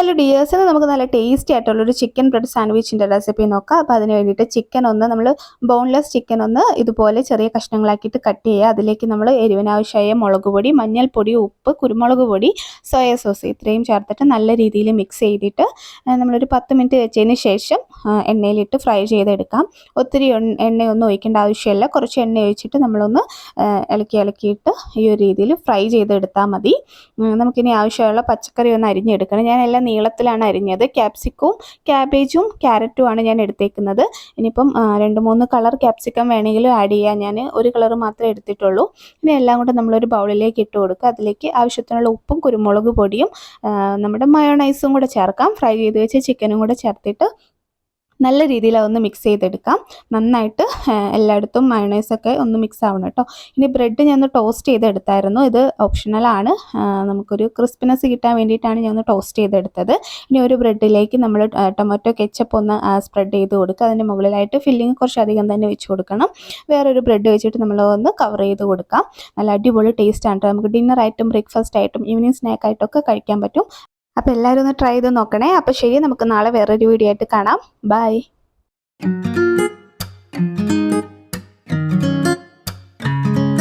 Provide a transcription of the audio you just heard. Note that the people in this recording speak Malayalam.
ഹലോ ഡിയേഴ്സ് നമുക്ക് നല്ല ടേസ്റ്റി ആയിട്ടുള്ളൊരു ചിക്കൻ ബ്രെഡ് സാൻഡ്വിച്ചിന്റെ റെസിപ്പി നോക്കാം. അപ്പോൾ അതിന് വേണ്ടിയിട്ട് ചിക്കൻ ഒന്ന് നമ്മൾ ബോൺലെസ് ചിക്കൻ ഒന്ന് ഇതുപോലെ ചെറിയ കഷ്ണങ്ങളാക്കിയിട്ട് കട്ട് ചെയ്യുക. അതിലേക്ക് നമ്മൾ എരിവിനാവശ്യമായ മുളക് പൊടി മഞ്ഞൾപ്പൊടി ഉപ്പ് കുരുമുളക് പൊടി സോയ സോസ് ഇത്രയും ചേർത്തിട്ട് നല്ല രീതിയിൽ മിക്സ് ചെയ്തിട്ട് നമ്മളൊരു പത്ത് മിനിറ്റ് വെച്ചതിന് ശേഷം എണ്ണയിലിട്ട് ഫ്രൈ ചെയ്തെടുക്കാം. ഒത്തിരി എണ്ണ- എണ്ണയൊന്നും ഒഴിക്കേണ്ട ആവശ്യമില്ല. കുറച്ച് എണ്ണ ഒഴിച്ചിട്ട് നമ്മളൊന്ന് ഇളക്കി ഇളക്കിയിട്ട് ഈ ഒരു രീതിയിൽ ഫ്രൈ ചെയ്തെടുത്താൽ മതി. നമുക്കിനി ആവശ്യമുള്ള പച്ചക്കറി ഒന്ന് അരിഞ്ഞെടുക്കണം. ഞാൻ എല്ലാം നീളത്തിലാണ് അരിഞ്ഞത്. ക്യാപ്സിക്കവും ക്യാബേജും ക്യാരറ്റുമാണ് ഞാൻ എടുത്തേക്കുന്നത്. ഇനിയിപ്പം രണ്ട് മൂന്ന് കളർ ക്യാപ്സിക്കം വേണമെങ്കിലും ആഡ് ചെയ്യാം ഞാൻ ഒരു കളർ മാത്രമേ എടുത്തിട്ടുള്ളൂ. ഇനി എല്ലാം കൂടെ നമ്മളൊരു ബൗളിലേക്ക് ഇട്ട് കൊടുക്കുക. അതിലേക്ക് ആവശ്യത്തിനുള്ള ഉപ്പും കുരുമുളക് പൊടിയും നമ്മുടെ മയോണൈസും കൂടെ ചേർക്കാം. ഫ്രൈ ചെയ്ത് വെച്ച ചിക്കനും കൂടെ ചേർത്തിട്ട് നല്ല രീതിയിൽ അതൊന്ന് മിക്സ് ചെയ്തെടുക്കാം. നന്നായിട്ട് എല്ലായിടത്തും മയണൈസൊക്കെ ഒന്ന് മിക്സ് ആവണം കേട്ടോ. ഇനി ബ്രെഡ് ഞാൻ ഒന്ന് ടോസ്റ്റ് ചെയ്തെടുത്തായിരുന്നു. ഇത് ഓപ്ഷണലാണ് നമുക്കൊരു ക്രിസ്പിനെസ് കിട്ടാൻ വേണ്ടിയിട്ടാണ് ഞാൻ ഒന്ന് ടോസ്റ്റ് ചെയ്തെടുത്തത്. ഇനി ഒരു ബ്രെഡിലേക്ക് നമ്മൾ ടൊമാറ്റോ കെച്ചപ്പ് ഒന്ന് സ്പ്രെഡ് ചെയ്ത് കൊടുക്കുക. അതിന്റെ മുകളിലായിട്ട് ഫില്ലിങ് കുറച്ചധികം തന്നെ വെച്ച് കൊടുക്കണം. വേറൊരു ബ്രെഡ് വെച്ചിട്ട് നമ്മൾ ഒന്ന് കവർ ചെയ്ത് കൊടുക്കാം. നല്ല അടിപൊളി ടേസ്റ്റ് ആണ്. നമുക്ക് ഡിന്നർ ആയിട്ടും ബ്രേക്ക്ഫാസ്റ്റ് ആയിട്ടും ഈവനിങ് സ്നാക്ക് ആയിട്ടൊക്കെ കഴിക്കാൻ പറ്റും. അപ്പോൾ എല്ലാവരും ഒന്ന് ട്രൈ ചെയ്ത് നോക്കണേ. അപ്പോൾ ശരി നമുക്ക് നാളെ വേറൊരു വീഡിയോ ആയിട്ട് കാണാം. ബൈ